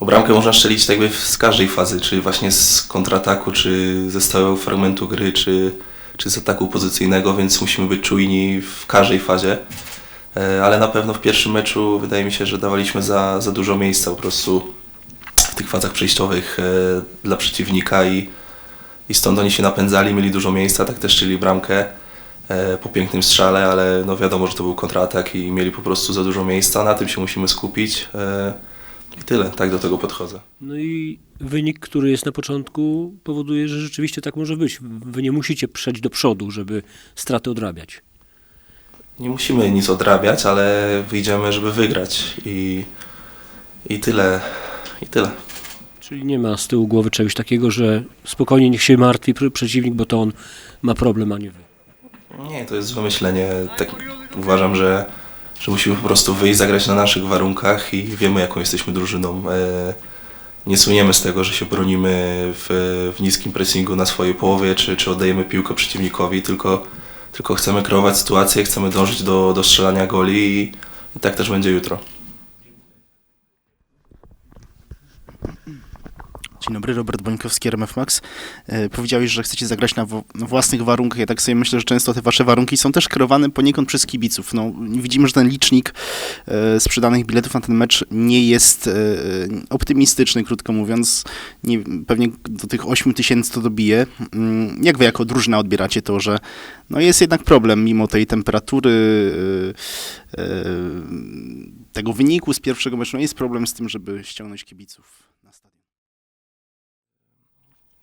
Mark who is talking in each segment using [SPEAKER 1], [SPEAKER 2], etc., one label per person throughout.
[SPEAKER 1] Bo bramkę można strzelić tak jakby z każdej fazy, czy właśnie z kontrataku, czy ze stałego fragmentu gry, czy, czy z ataku pozycyjnego, więc musimy być czujni w każdej fazie. E, Ale na pewno w pierwszym meczu wydaje mi się, że dawaliśmy za, za dużo miejsca po prostu w tych fazach przejściowych e, dla przeciwnika i, i stąd oni się napędzali, mieli dużo miejsca, tak też strzeli bramkę e, po pięknym strzale, ale no wiadomo, że to był kontratak i mieli po prostu za dużo miejsca, na tym się musimy skupić i tyle, tak do tego podchodzę.
[SPEAKER 2] No i wynik, który jest na początku, powoduje, że rzeczywiście tak może być. Wy nie musicie przejść do przodu, żeby straty odrabiać.
[SPEAKER 1] Nie musimy nic odrabiać, ale wyjdziemy, żeby wygrać i, i tyle, i tyle.
[SPEAKER 2] Czyli nie ma z tyłu głowy czegoś takiego, że spokojnie niech się martwi pr- przeciwnik, bo to on ma problem, a nie wy.
[SPEAKER 1] Nie, to jest wymyślenie. Tak uważam, że, że musimy po prostu wyjść, zagrać na naszych warunkach i wiemy, jaką jesteśmy drużyną. E, Nie suniemy z tego, że się bronimy w, w niskim pressingu na swojej połowie, czy, czy oddajemy piłkę przeciwnikowi, tylko, tylko chcemy kreować sytuację, chcemy dążyć do, do strzelania goli i, i tak też będzie jutro.
[SPEAKER 3] Dzień dobry, Robert Bońkowski, RMF Max. E, powiedziałeś, że chcecie zagrać na, na własnych warunkach. Ja tak sobie myślę, że często te wasze warunki są też kreowane poniekąd przez kibiców. No, widzimy, że ten licznik e, sprzedanych biletów na ten mecz nie jest e, optymistyczny, krótko mówiąc. Nie, pewnie do tych 8 tysięcy to dobije. Mm, Jak wy jako drużyna odbieracie to, że no jest jednak problem mimo tej temperatury, e, e, tego wyniku z pierwszego meczu, no jest problem z tym, żeby ściągnąć kibiców na stadion.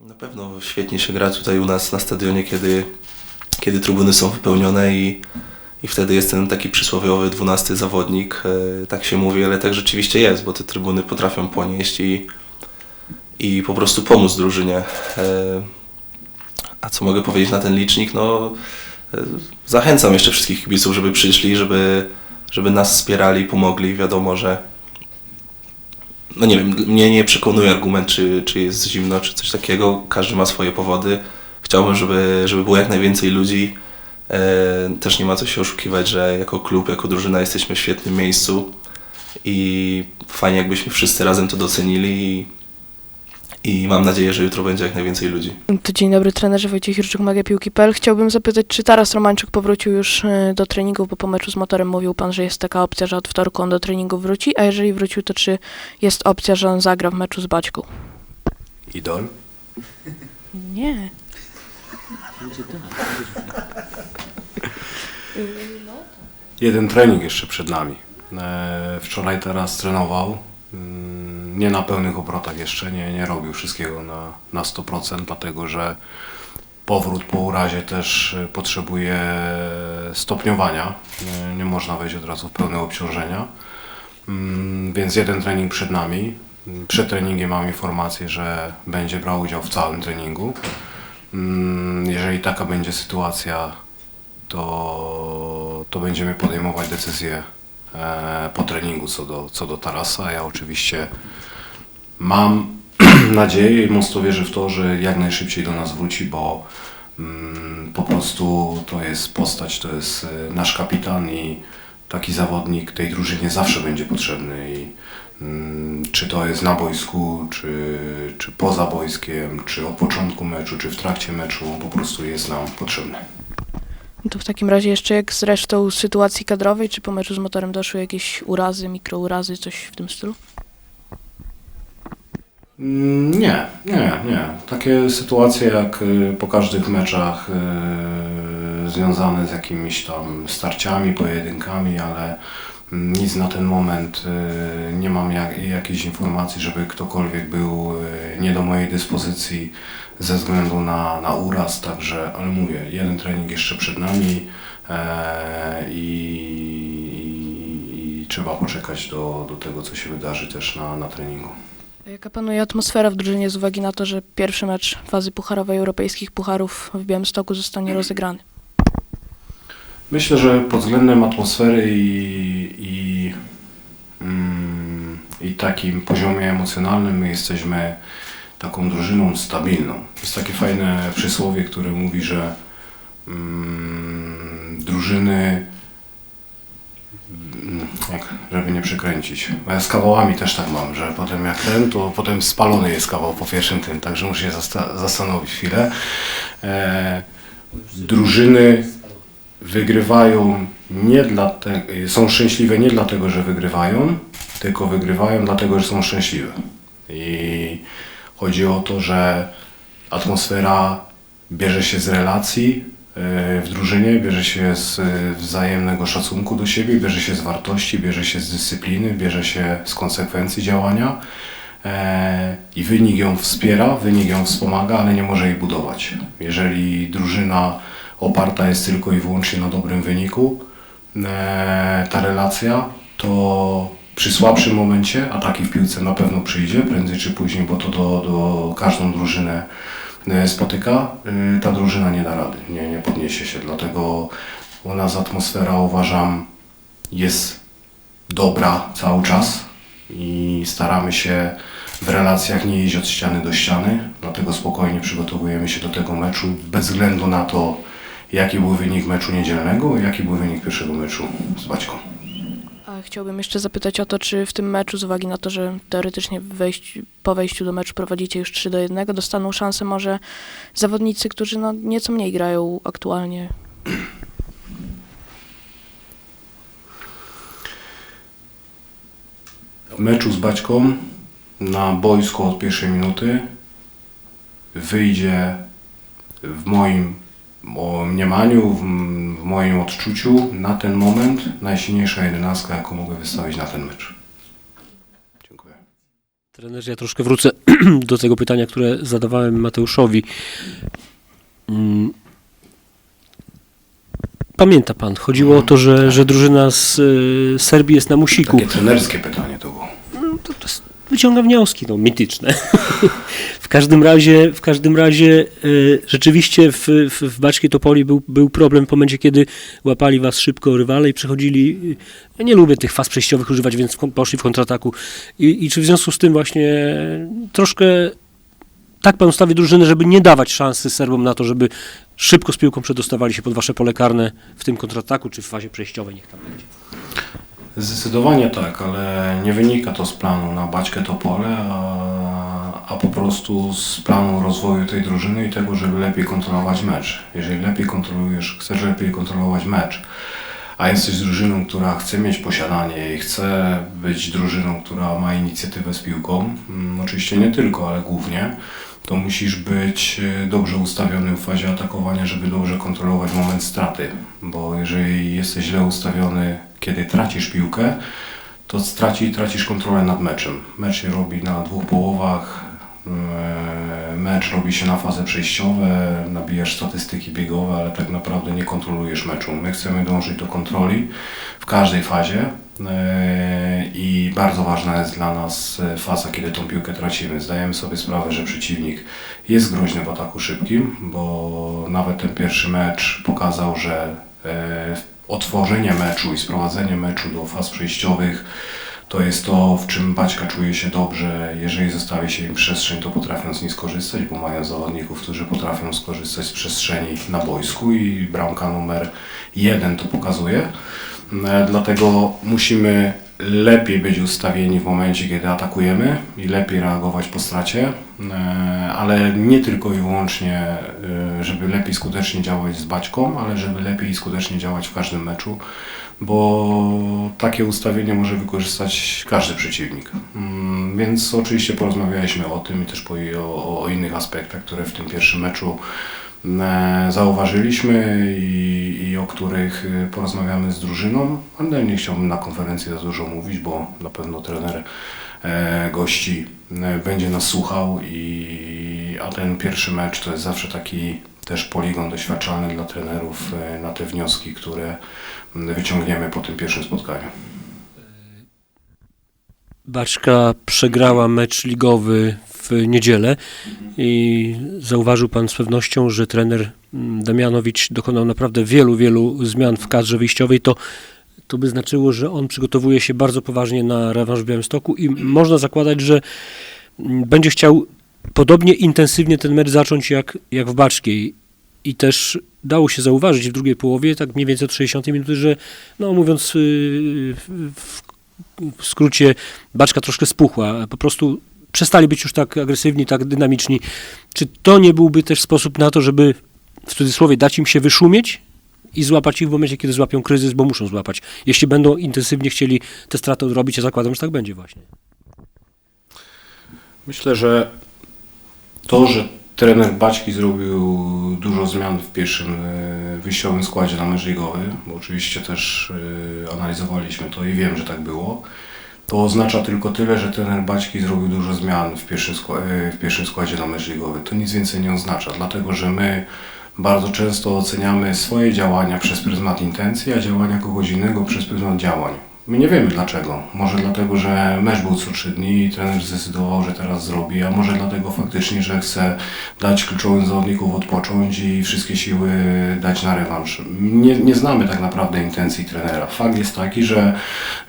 [SPEAKER 1] Na pewno świetnie się gra tutaj u nas na stadionie, kiedy, kiedy trybuny są wypełnione i, i wtedy jest ten taki przysłowiowy 12 zawodnik. E, Tak się mówi, ale tak rzeczywiście jest, bo te trybuny potrafią ponieść i, i po prostu pomóc drużynie. E, A co mogę powiedzieć na ten licznik? No, e, zachęcam jeszcze wszystkich kibiców, żeby przyszli, żeby, żeby nas wspierali, pomogli. Wiadomo, że no nie wiem, mnie nie przekonuje argument, czy, czy jest zimno, czy coś takiego. Każdy ma swoje powody. Chciałbym, żeby, żeby było jak najwięcej ludzi. E, też nie ma co się oszukiwać, że jako klub, jako drużyna jesteśmy w świetnym miejscu i fajnie jakbyśmy wszyscy razem to docenili i, mam nadzieję, że jutro będzie jak najwięcej ludzi.
[SPEAKER 4] To dzień dobry, trenerze Wojciech Jurczyk, Magia Piłki.pl. Chciałbym zapytać, czy Taras Romańczuk powrócił już e, do treningów, bo po meczu z motorem mówił pan, że jest taka opcja, że od wtorku on do treningu wróci, a jeżeli wrócił, to czy jest opcja, że on zagra w meczu z Baćką?
[SPEAKER 5] Idol?
[SPEAKER 4] Nie.
[SPEAKER 5] Jeden trening jeszcze przed nami. E, Wczoraj teraz trenował. Nie na pełnych obrotach jeszcze, nie, nie robił wszystkiego na, na 100%, dlatego że powrót po urazie też e, potrzebuje stopniowania. Nie, nie można wejść od razu w pełne obciążenia. Mm, Więc jeden trening przed nami. Przed treningiem mam informację, że będzie brał udział w całym treningu. Mm, Jeżeli taka będzie sytuacja, to, to będziemy podejmować decyzje e, po treningu co do, co do Tarasa. Ja oczywiście mam nadzieję i mocno wierzę w to, że jak najszybciej do nas wróci, bo mm, po prostu to jest postać, to jest e, nasz kapitan i taki zawodnik tej drużynie zawsze będzie potrzebny i mm, czy to jest na boisku, czy, czy poza boiskiem, czy od początku meczu, czy w trakcie meczu, po prostu jest nam potrzebny.
[SPEAKER 4] To w takim razie jeszcze jak z resztą sytuacji kadrowej, czy po meczu z motorem doszły jakieś urazy, mikrourazy, coś w tym stylu?
[SPEAKER 5] Mm, Nie, nie, nie. Takie sytuacje jak y, po każdych meczach y, związane z jakimiś tam starciami, pojedynkami, ale mm, nic na ten moment y, nie mam jak, jakiejś informacji, żeby ktokolwiek był nie do mojej dyspozycji ze względu na, na uraz, także, ale mówię, jeden trening jeszcze przed nami e, i, i, trzeba poczekać do, do tego, co się wydarzy też na, na treningu.
[SPEAKER 4] Jaka panuje atmosfera w drużynie z uwagi na to, że pierwszy mecz fazy pucharowej europejskich pucharów w Białymstoku zostanie rozegrany?
[SPEAKER 5] Myślę, że pod względem atmosfery i, i, mm, i takim poziomie emocjonalnym my jesteśmy taką drużyną stabilną. Jest takie fajne przysłowie, które mówi, że mm, drużyny, mm, jak, żeby nie przykręcić. Bo ja z kawałami też tak mam, że potem jak ten, to potem spalony jest kawał po pierwszym tym, także muszę się zasta- zastanowić chwilę. E, drużyny wygrywają nie dlatego, są szczęśliwe nie dlatego, że wygrywają, tylko wygrywają dlatego, że są szczęśliwe. I chodzi o to, że atmosfera bierze się z relacji e, w drużynie, bierze się z e, wzajemnego szacunku do siebie, bierze się z wartości, bierze się z dyscypliny, bierze się z konsekwencji działania. E, I wynik ją wspiera, wynik ją wspomaga, ale nie może jej budować. Jeżeli drużyna oparta jest tylko i wyłącznie na dobrym wyniku, ta relacja, to przy słabszym momencie, a taki w piłce na pewno przyjdzie, prędzej czy później, bo to do, do każdą drużynę e, spotyka, e, ta drużyna nie da rady, nie, nie podniesie się. Dlatego u nas atmosfera uważam jest dobra cały czas i staramy się w relacjach nie iść od ściany do ściany, dlatego spokojnie przygotowujemy się do tego meczu bez względu na to, jaki był wynik meczu niedzielnego jaki był wynik pierwszego meczu z Baćką.
[SPEAKER 4] Chciałbym jeszcze zapytać o to, czy w tym meczu, z uwagi na to, że teoretycznie wejść, po wejściu do meczu prowadzicie już 3 do 1, dostaną szansę może zawodnicy, którzy no nieco mniej grają aktualnie.
[SPEAKER 5] W meczu z Baćką na boisko od pierwszej minuty wyjdzie w moim mniemaniu, w, w moim odczuciu na ten moment najsilniejsza jedenastka, jaką mogę wystawić na ten mecz. Dziękuję.
[SPEAKER 2] Trenerze, ja troszkę wrócę do tego pytania, które zadawałem Mateuszowi. Mm. Pamięta pan, chodziło o to, że, że drużyna z y, Serbii jest na musiku.
[SPEAKER 5] Takie trenerskie pytanie to było.
[SPEAKER 2] No, to, to wyciąga wnioski, no, mityczne. w każdym razie, w każdym razie y, rzeczywiście w, w, w Baczkiej Topoli był, był problem w momencie, kiedy łapali was szybko rywale i przechodzili, y, ja nie lubię tych faz przejściowych używać, więc poszli w kontrataku. I, I czy w związku z tym właśnie troszkę tak pan ustawi drużynę, żeby nie dawać szansy Serbom na to, żeby szybko z piłką przedostawali się pod wasze pole karne w tym kontrataku, czy w fazie przejściowej, niech tam będzie.
[SPEAKER 5] Zdecydowanie tak, ale nie wynika to z planu na Baćkę Topole, a, a po prostu z planu rozwoju tej drużyny i tego, żeby lepiej kontrolować mecz. Jeżeli lepiej kontrolujesz, chcesz lepiej kontrolować mecz, a jesteś drużyną, która chce mieć posiadanie i chce być drużyną, która ma inicjatywę z piłką, mm, oczywiście nie tylko, ale głównie, to musisz być e, dobrze ustawiony w fazie atakowania, żeby dobrze kontrolować moment straty, bo jeżeli jesteś źle ustawiony, kiedy tracisz piłkę, to straci, tracisz kontrolę nad meczem. Mecz się robi na dwóch połowach, mecz robi się na fazy przejściowe, nabijasz statystyki biegowe, ale tak naprawdę nie kontrolujesz meczu. My chcemy dążyć do kontroli w każdej fazie e, i bardzo ważna jest dla nas e, faza, kiedy tą piłkę tracimy. Zdajemy sobie sprawę, że przeciwnik jest groźny w ataku szybkim, bo nawet ten pierwszy mecz pokazał, że e, otworzenie meczu i sprowadzenie meczu do faz przejściowych to jest to, w czym Baćka czuje się dobrze. Jeżeli zostawi się im przestrzeń, to potrafią z niej skorzystać, bo mają zawodników, którzy potrafią skorzystać z przestrzeni na boisku i bramka numer jeden to pokazuje. E, Dlatego musimy lepiej być ustawieni w momencie, kiedy atakujemy i lepiej reagować po stracie, e, ale nie tylko i wyłącznie, e, żeby lepiej skutecznie działać z Baćką, ale żeby lepiej i skutecznie działać w każdym meczu, bo takie ustawienie może wykorzystać każdy przeciwnik. Mm, Więc oczywiście porozmawialiśmy o tym i też o, o innych aspektach, które w tym pierwszym meczu e, zauważyliśmy i, i o których e, porozmawiamy z drużyną, ale nie chciałbym na konferencji za dużo mówić, bo na pewno trener e, gości e, będzie nas słuchał i a ten pierwszy mecz to jest zawsze taki też poligon doświadczalny dla trenerów e, na te wnioski, które m, wyciągniemy po tym pierwszym spotkaniu.
[SPEAKER 2] Baczka przegrała mecz ligowy w niedzielę i zauważył pan z pewnością, że trener mm, Damianowicz dokonał naprawdę wielu, wielu zmian w kadrze wyjściowej. To, to by znaczyło, że on przygotowuje się bardzo poważnie na rewanż w Białymstoku i można zakładać, że mm, będzie chciał podobnie intensywnie ten mecz zacząć jak, jak w Baczkiej. I też dało się zauważyć w drugiej połowie, tak mniej więcej od 60 minuty, że no mówiąc yy, w, w skrócie Baczka troszkę spuchła, po prostu przestali być już tak agresywni, tak dynamiczni. Czy to nie byłby też sposób na to, żeby w cudzysłowie dać im się wyszumieć i złapać ich w momencie, kiedy złapią kryzys, bo muszą złapać. Jeśli będą intensywnie chcieli te straty odrobić, ja zakładam, że tak będzie właśnie.
[SPEAKER 5] Myślę, że to, że trener Baćki zrobił dużo zmian w pierwszym e, wyjściowym składzie na mecz ligowy, bo oczywiście też e, analizowaliśmy to i wiem, że tak było, to oznacza tylko tyle, że trener Baćki zrobił dużo zmian w pierwszym, e, w pierwszym składzie na mecz ligowy. To nic więcej nie oznacza, dlatego że my bardzo często oceniamy swoje działania przez pryzmat intencji, a działania kogoś innego przez pryzmat działań. My nie wiemy dlaczego. Może dlatego, że mecz był co trzy dni i trener zdecydował, że teraz zrobi, a może dlatego faktycznie, że chce dać kluczowym zawodników odpocząć i wszystkie siły dać na rewanż. Nie, nie znamy tak naprawdę intencji trenera. Fakt jest taki, że,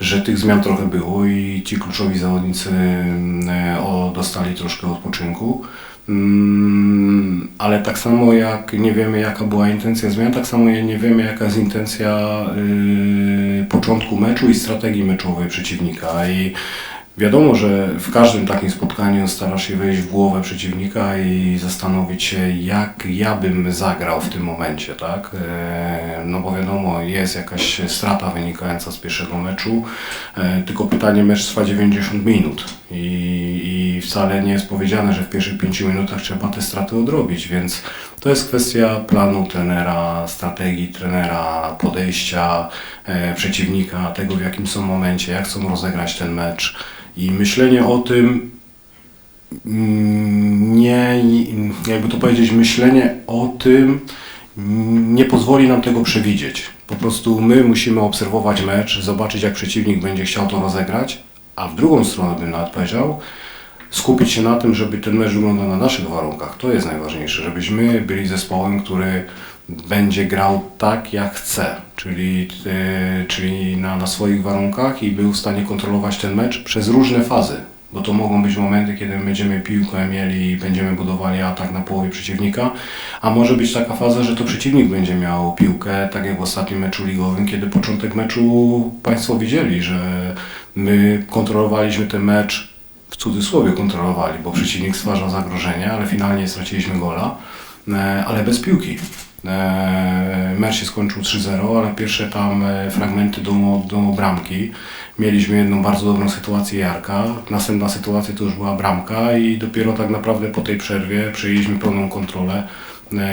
[SPEAKER 5] że tych zmian trochę było i ci kluczowi zawodnicy mm, o, dostali troszkę odpoczynku. Mm, ale tak samo jak nie wiemy jaka była intencja zmian, tak samo nie wiemy jaka jest intencja yy, początku meczu i strategii meczowej przeciwnika. I wiadomo, że w każdym takim spotkaniu starasz się wejść w głowę przeciwnika i zastanowić się jak ja bym zagrał w tym momencie, tak? Yy, no bo wiadomo, jest jakaś strata wynikająca z pierwszego meczu, yy, tylko pytanie, mecz trwa 90 minut i, i wcale nie jest powiedziane, że w pierwszych 5 minutach trzeba te straty odrobić, więc to jest kwestia planu trenera, strategii trenera, podejścia e, przeciwnika, tego w jakim są momencie, jak chcą rozegrać ten mecz i myślenie o tym, mm, nie, jakby to powiedzieć, myślenie o tym mm, nie pozwoli nam tego przewidzieć. Po prostu my musimy obserwować mecz, zobaczyć jak przeciwnik będzie chciał to rozegrać, a w drugą stronę bym nawet powiedział, skupić się na tym, żeby ten mecz wyglądał na naszych warunkach. To jest najważniejsze, żebyśmy byli zespołem, który będzie grał tak jak chce, czyli, e, czyli na, na swoich warunkach i był w stanie kontrolować ten mecz przez różne fazy. Bo to mogą być momenty, kiedy będziemy piłkę mieli i będziemy budowali atak na połowie przeciwnika, a może być taka faza, że to przeciwnik będzie miał piłkę, tak jak w ostatnim meczu ligowym, kiedy początek meczu Państwo widzieli, że my kontrolowaliśmy ten mecz w cudzysłowie kontrolowali, bo przeciwnik stwarzał zagrożenie, ale finalnie straciliśmy gola, e, ale bez piłki. E, Mecz się skończył 3-0, ale pierwsze tam e, fragmenty do, do bramki. Mieliśmy jedną bardzo dobrą sytuację Jarka, następna sytuacja to już była bramka i dopiero tak naprawdę po tej przerwie przejęliśmy pełną kontrolę,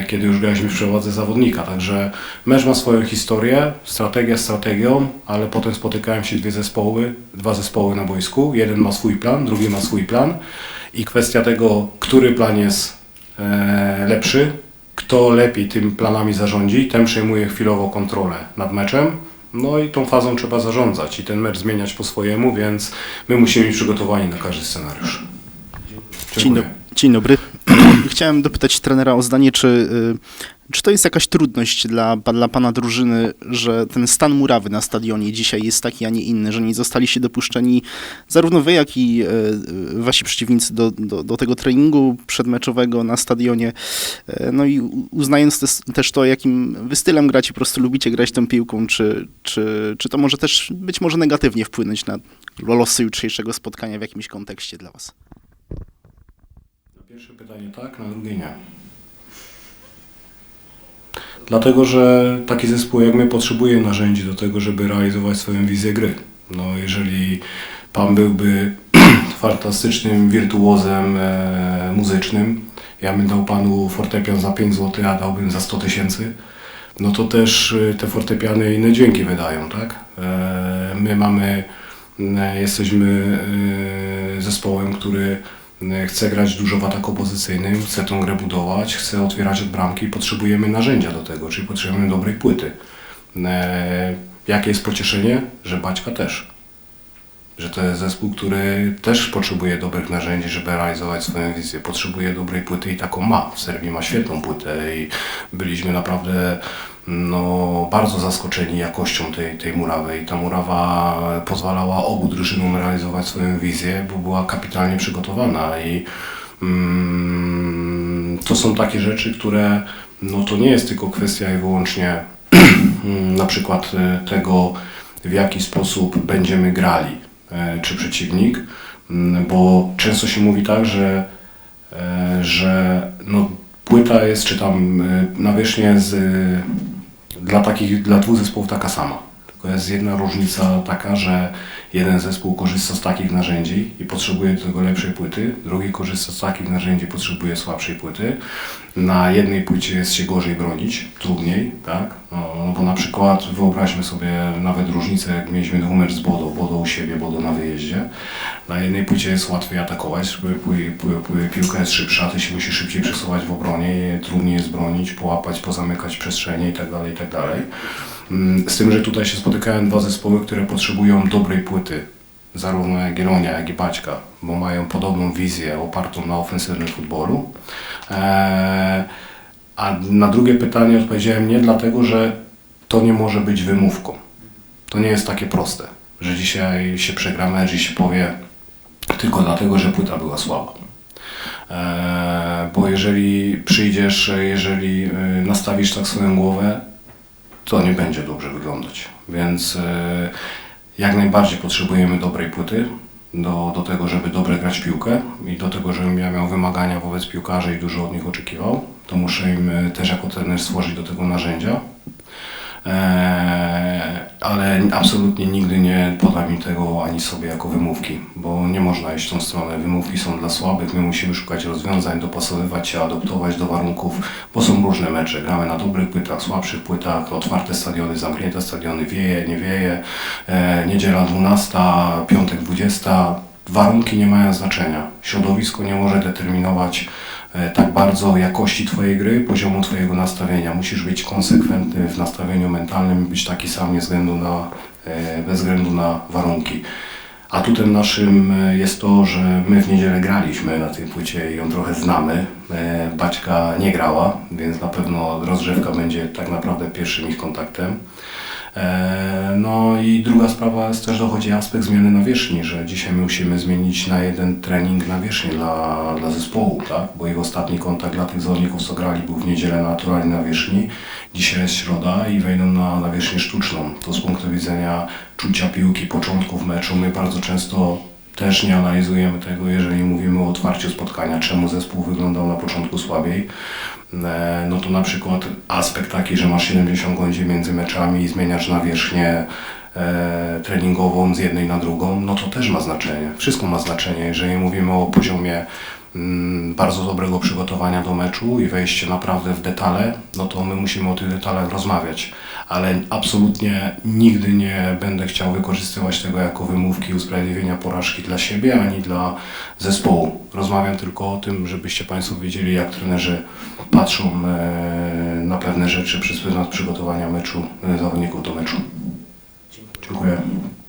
[SPEAKER 5] kiedy już graliśmy w przewadze zawodnika. Także mecz ma swoją historię, strategia strategią, ale potem spotykają się dwie zespoły, dwa zespoły na boisku. Jeden ma swój plan, drugi ma swój plan i kwestia tego, który plan jest e, lepszy, kto lepiej tym planami zarządzi, ten przejmuje chwilowo kontrolę nad meczem. No i tą fazą trzeba zarządzać i ten mecz zmieniać po swojemu, więc my musimy być przygotowani na każdy scenariusz. Dziękuję.
[SPEAKER 3] dzień dobry. Chciałem dopytać trenera o zdanie, czy, y, czy to jest jakaś trudność dla, dla pana drużyny, że ten stan murawy na stadionie dzisiaj jest taki, a nie inny, że nie zostaliście dopuszczeni zarówno wy, jak i y, y, wasi przeciwnicy do, do, do tego treningu przedmeczowego na stadionie. No i uznając też, też to, jakim wy stylem gracie, po prostu lubicie grać tą piłką, czy, czy, czy to może też być może negatywnie wpłynąć na losy jutrzejszego spotkania w jakimś kontekście dla was?
[SPEAKER 5] Pierwsze pytanie tak, na drugie nie. Dlatego, że taki zespół jak my potrzebuje narzędzi do tego, żeby realizować swoją wizję gry. No, jeżeli pan byłby fantastycznym wirtuozem e, muzycznym, ja bym dał panu fortepian za 5 zł, a dałbym za 100 tysięcy, no to też e, te fortepiany inne dźwięki wydają, tak? E, my mamy, e, jesteśmy e, zespołem, który e, chce grać dużo w ataku pozycyjnym, chce tą grę budować, chce otwierać od bramki, potrzebujemy narzędzia do tego, czyli potrzebujemy dobrej płyty. E, jakie jest pocieszenie? Że Baćka też. Że to jest zespół, który też potrzebuje dobrych narzędzi, żeby realizować swoją wizję. Potrzebuje dobrej płyty i taką ma. W Serbii ma świetną płytę i byliśmy naprawdę no, bardzo zaskoczeni jakością tej, tej murawy. I ta murawa pozwalała obu drużynom realizować swoją wizję, bo była kapitalnie przygotowana i mm, to są takie rzeczy, które no to nie jest tylko kwestia i wyłącznie na przykład e, tego, w jaki sposób będziemy grali. e, czy przeciwnik, mm, bo często się mówi tak, że, e, że no, płyta jest, czy tam nawierzchnia e, dla, takich, dla dwóch zespołów taka sama. Tylko jest jedna różnica taka, że jeden zespół korzysta z takich narzędzi i potrzebuje do tego lepszej płyty, drugi korzysta z takich narzędzi i potrzebuje słabszej płyty. Na jednej płycie jest się gorzej bronić, trudniej, tak? No, no bo na przykład wyobraźmy sobie nawet różnicę, jak mieliśmy dwumecz z Bodo, Bodo u siebie, Bodo na wyjeździe. Na jednej płycie jest łatwiej atakować, piłka jest szybsza, ty się musisz szybciej przesuwać w obronie, trudniej jest bronić, połapać, pozamykać przestrzenie itd. itd. Mm, Z tym, że tutaj się spotykają dwa zespoły, które potrzebują dobrej płyty, zarówno Jagiellonia, jak i Baćka, bo mają podobną wizję opartą na ofensywnym futbolu. Eee, a na drugie pytanie odpowiedziałem nie, dlatego że to nie może być wymówką. To nie jest takie proste, że dzisiaj się przegra mecz i się powie tylko dlatego, że płyta była słaba. Eee, bo jeżeli przyjdziesz, jeżeli y, nastawisz tak swoją głowę, to nie będzie dobrze wyglądać. Więc e, jak najbardziej potrzebujemy dobrej płyty do, do tego, żeby dobrze grać piłkę i do tego, żebym ja miał wymagania wobec piłkarzy i dużo od nich oczekiwał, to muszę im e, też jako trener stworzyć do tego narzędzia. Eee, ale absolutnie nigdy nie podam im tego ani sobie jako wymówki, bo nie można iść w tą stronę. Wymówki są dla słabych, my musimy szukać rozwiązań, dopasowywać się, adoptować do warunków, bo są różne mecze. Gramy na dobrych płytach, słabszych płytach, otwarte stadiony, zamknięte stadiony, wieje, nie wieje, e, niedziela 12, piątek 20. Warunki nie mają znaczenia. Środowisko nie może determinować tak bardzo jakości Twojej gry, poziomu Twojego nastawienia. Musisz być konsekwentny w nastawieniu mentalnym, być taki sam nie względu na, e, bez względu na warunki. Atutem naszym e, jest to, że my w niedzielę graliśmy na tej płycie i ją trochę znamy. E, Baćka nie grała, więc na pewno rozgrzewka będzie tak naprawdę pierwszym ich kontaktem. E, No i druga sprawa jest też dochodzi aspekt zmiany nawierzchni, że dzisiaj my musimy zmienić na jeden trening nawierzchni dla, dla zespołu, tak? bo ich ostatni kontakt dla tych zawodników, co grali, był w niedzielę na wierzchni. Dzisiaj jest środa i wejdą na nawierzchnię sztuczną. To z punktu widzenia czucia piłki, początków meczu, my bardzo często też nie analizujemy tego, jeżeli mówimy o otwarciu spotkania, czemu zespół wyglądał na początku słabiej. E, No to na przykład aspekt taki, że masz 70 godzin między meczami i zmieniasz nawierzchnię treningową z jednej na drugą, no to też ma znaczenie. Wszystko ma znaczenie. Jeżeli mówimy o poziomie mm, bardzo dobrego przygotowania do meczu i wejście naprawdę w detale, no to my musimy o tych detalach rozmawiać. Ale absolutnie nigdy nie będę chciał wykorzystywać tego jako wymówki usprawiedliwienia porażki dla siebie ani dla zespołu. Rozmawiam tylko o tym, żebyście Państwo wiedzieli, jak trenerzy patrzą e, na pewne rzeczy przez pryzmat przygotowania meczu, e, zawodników do meczu. 거 야.